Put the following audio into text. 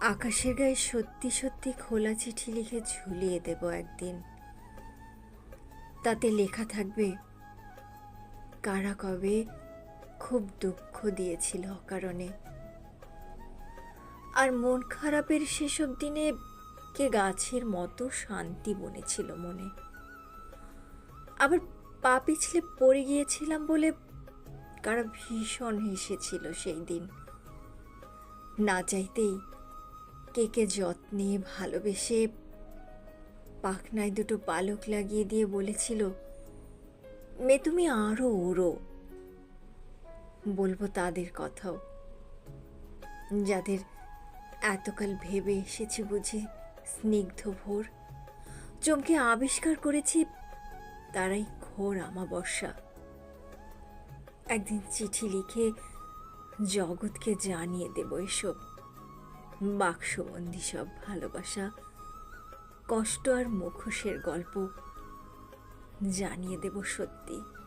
আকাশের গায়ে সত্যি সত্যি খোলা চিঠি লিখে ঝুলিয়ে দেব একদিন। তাতে লেখা থাকবে, কারা কবে খুব দুঃখ দিয়েছিল অকারণে। আর মন খারাপের সেসব দিনে কে গাছের মতো শান্তি বনেছিল মনে। আবার পা পিছলে পড়ে গিয়েছিলাম বলে কারা ভীষণ হেসেছিল সেই দিন। না চাইতেই কে কে যত্নে ভালোবেসে পাখনায় দুটো পালক লাগিয়ে দিয়ে বলেছিল, মে, তুমি আরও ওড়ো। বলব তাদের কথাও। যাদের এতকাল ভেবে এসেছি বুঝি স্নিগ্ধ ভোর, চমকে আবিষ্কার করেছি তারাই ঘোর আমাবস্যা। একদিন চিঠি লিখে জগৎকে জানিয়ে দেব এসব। বাক্সবন্দি সব ভালোবাসা কষ্ট আর মুখোশের গল্প জানিয়ে দেব সত্যি।